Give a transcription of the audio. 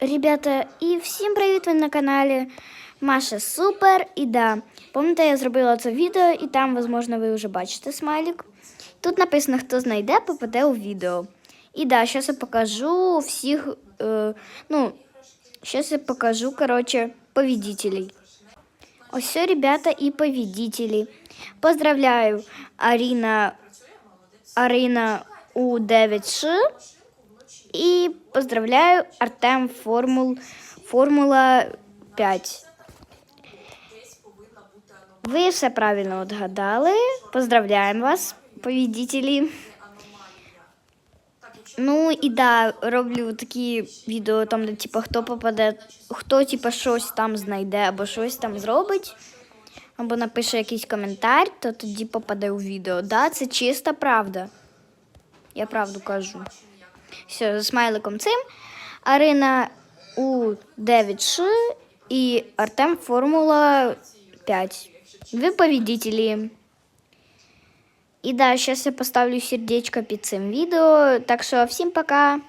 Ребята, і всім привіт! Ви на каналі Маша Супер. І да, пам'ятаєте, я зробила це відео, і там, можливо, ви вже бачите смайлик. Тут написано, хто знайде, попаде у відео. І да, зараз я покажу всіх, е, ну, зараз я покажу, короче, победителей. Ось все, ребята, і победители. Поздравляю, Арина, Арина У9Ш. І поздравляю Артем Формул, Формула 5. Ви все правильно отгадали. Поздравляємо вас, победителі. Ну і да, роблю такі відео, там, де типу, хто попаде, хто типу, щось там знайде або щось там зробить, або напише якийсь коментар, то тоді попаде у відео. Да, це чиста правда. Я правду кажу. Все, з смайликом цим. Арина у 9Ш і Артем Формула 5. Ви победители. І да, зараз я поставлю сердечко під цим відео. Так що всім пока.